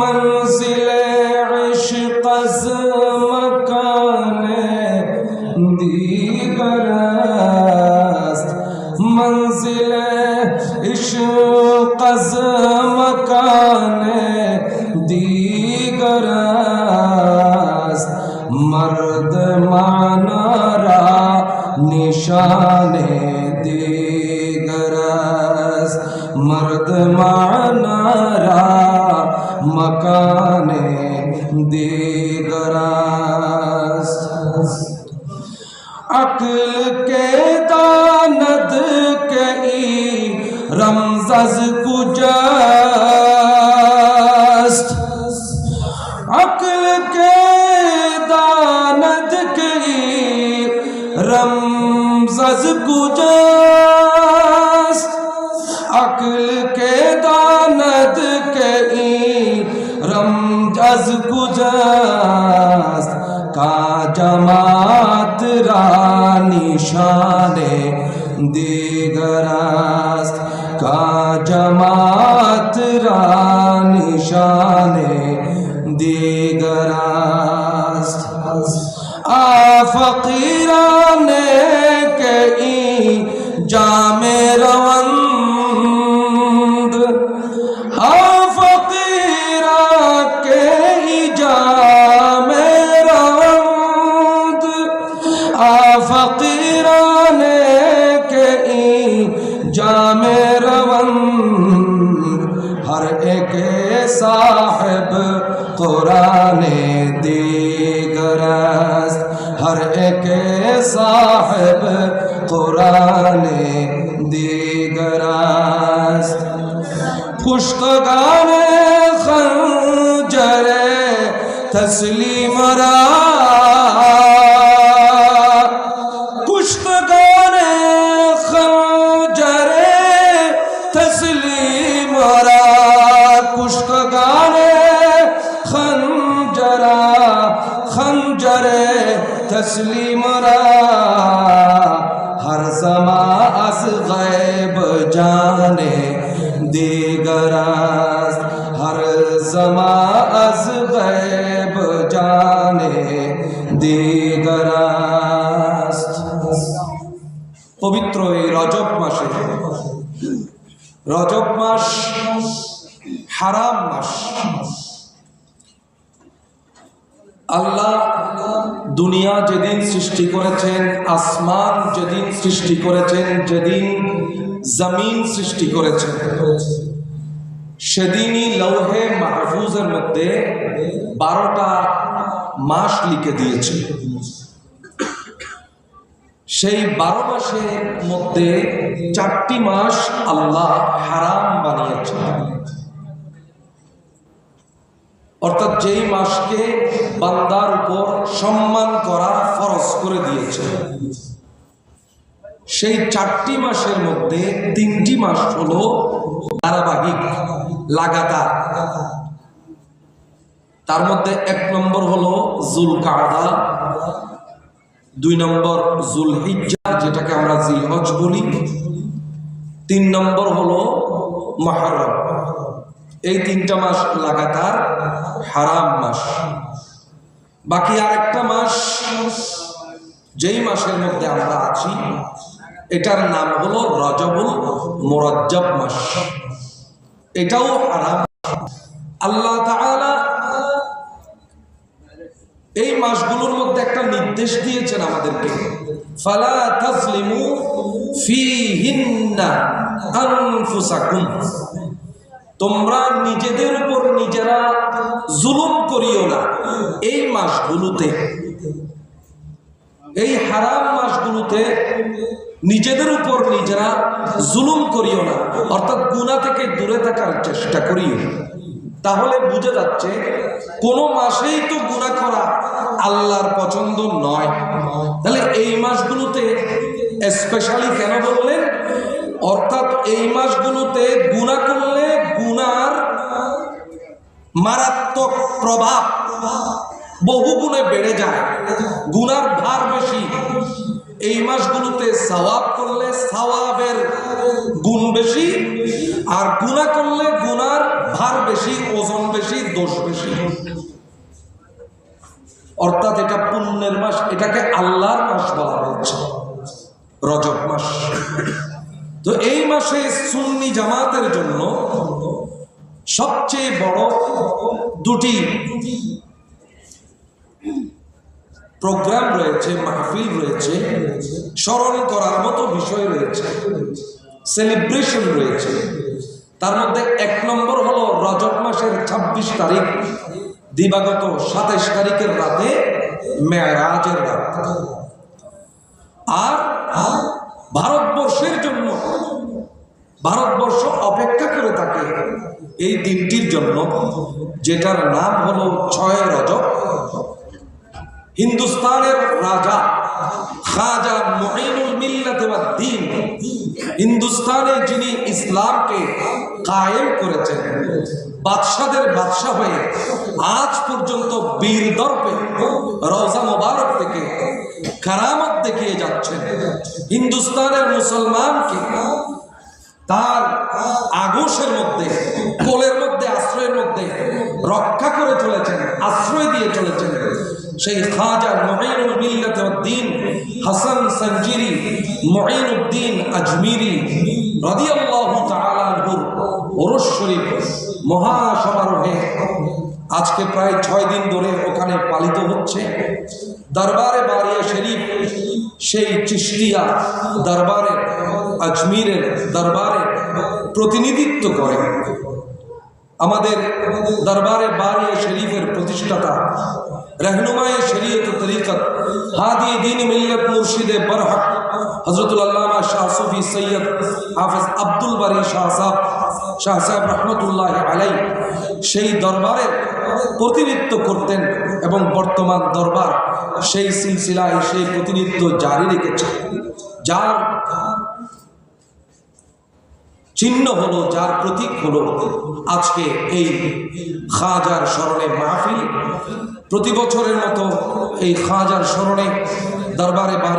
منزل عشق از مکان دیگر است منزل عشق از مکان دیگر است مرد معنا را نشان कदमानारा मकाने दीगरास अकल के दानद रमजस अकल के दानद के रमजस कुजास्त अकल رمزز کجاست کا جماعت را نشان دیگر است کا جماعت را نشان دیگر است آ فقیران کے جام روند ہر ایک صاحب قرآن دیگر است۔ ہر ایک صاحب قرآن دیگر است۔ کشتگان خنجر تسلیم را خنجر تسلیم را هر زمان از غیب جانے دیگر است هر زمان از غیب জানে দিগর است পবিত্র এই রজব মাসে রজব মাস হারাম মাস আল্লাহ দুনিয়া যেদিন সৃষ্টি করেছেন, আসমান যেদিন সৃষ্টি করেছেন, যেদিন জমিন সৃষ্টি করেছেন, সেদিনই লৌহে মাহফুজের মধ্যে বারোটা মাস লিখে দিয়েছে। সেই বারো মাসের মধ্যে চারটি মাস আল্লাহ হারাম বানিয়েছে অর্থাৎ যেই মাসকে বান্দার উপর সম্মান করা ফরজ করে দিয়েছে। সেই চারটি মাসের মধ্যে তিনটি মাস হল ধারাবাহিক, লাগাতার। তার মধ্যে এক নম্বর হলো জুল কাদা দুই নম্বর জুল হিজ্জা যেটাকে আমরা জিলহজ বলি। তিন নম্বর হলো মহরম। এই তিনটা মাস লাগাতার হারাম মাস। বাকি আরেকটা মাস, যেই মাসের মধ্যে আমরা আছি, এটার নাম হলো রজবুল মোরজ্জব মাস। এটাও হারাম। আল্লাহ এই মাসগুলোর মধ্যে একটা নির্দেশ দিয়েছেন আমাদেরকে। ফালা তাজলিমু ফিহিন্না আনফুসাকুম। তোমরা নিজেদের উপর নিজেরা জুলুম করিও না। এই মাসগুলোতে, এই হারাম মাসগুলোতে নিজেদের উপর নিজেরা জুলুম করিও না। অর্থাৎ গুণা থেকে দূরে থাকার চেষ্টা করিও। তাহলে বুঝে যাচ্ছে, কোনো মাসেই তো গুণা করা আল্লাহর পছন্দ নয়। তাহলে এই মাসগুলোতে স্পেশালি কেন বললেন? অর্থাৎ এই মাসগুলোতে গুণা করলে গুনার মারাত্মক প্রভাব বহু গুণে বেড়ে যায়। গুনার ভার বেশি। এই মাসগুলোতে সওয়াব করলে সওয়াবের গুণ বেশি আর গুণা করলে গুনার ভার বেশি, ওজন বেশি, দোষ বেশি। অর্থাৎ এটা পুণ্যের মাস, এটাকে আল্লাহর মাস বলা হচ্ছে রজব মাস। তো এই মাসে সুন্নি জামাতের জন্য সবচেয়ে বড় দুটি প্রোগ্রাম রয়েছে, মাহফিল রয়েছে, স্মরণ করার মতো বিষয় রয়েছে, সেলিব্রেশন রয়েছে। তার মধ্যে এক নম্বর হলো রজব মাসের ২৬ তারিখ, দিবাগত সাতাইশ তারিখের রাতে মেয়ারাজের রাত। আর ভারতবর্ষের জন্য, ভারতবর্ষ অপেক্ষা করে থাকে এই দিনটির জন্য, যেটার নাম হলো ছয় রজব। হিন্দুস্তানের রাজা খাজা মহিনুল দ্বীন হিন্দুস্তানে যিনি ইসলামকে কায়েম করেছেন, বাদশাদের বাদশাহ হয়ে আজ পর্যন্ত বীর দর্পে রওজা মোবারক থেকে কারামত দেখিয়ে যাচ্ছেন। হিন্দুস্তানের মুসলমানকে তার আগোশের মধ্যে, কোলের মধ্যে, আশ্রয়ের মধ্যে রক্ষা করে চলেছেন, আশ্রয় দিয়ে চলেছেন। সেই খাজা উদ্দিন হাসান সঞ্জিরি মহিনুদ্দিন আজমিরি রাদিয়াল্লাহু তাআলা আনহুর ওরস শরীফ মহাসমারোহে আজকে প্রায় ছয় দিন ধরে ওখানে পালিত হচ্ছে। দরবারে বারিয়া শরীফ, সেই চিস্তিয়া দরবারে, আজমিরের দরবারে প্রতিনিধিত্ব করে। আমাদের দরবারে বাড়িয়ে শরীফের প্রতিষ্ঠাতা রহনুমায় শরীয়ত তরিকত হাদি দিন মিল্লত মুর্শিদে বরহক হজরতুল আল্লামা শাহ সুফি সৈয়দ হাফিজ আব্দুল বারি শাহ সাহ শাহ সাহেব রহমতুল্লাহ আলাই সেই দরবারের প্রতিনিধিত্ব করতেন এবং বর্তমান দরবার সেই সিলসিলায় সেই প্রতিনিধিত্ব জারি রেখেছে। যার চিহ্ন হলো, যার প্রতীক হলো আজকে এই খাজার স্মরণে মাহফিল। প্রতি বছরের মতো এই খাজার স্মরণে দরবারে বাড়ি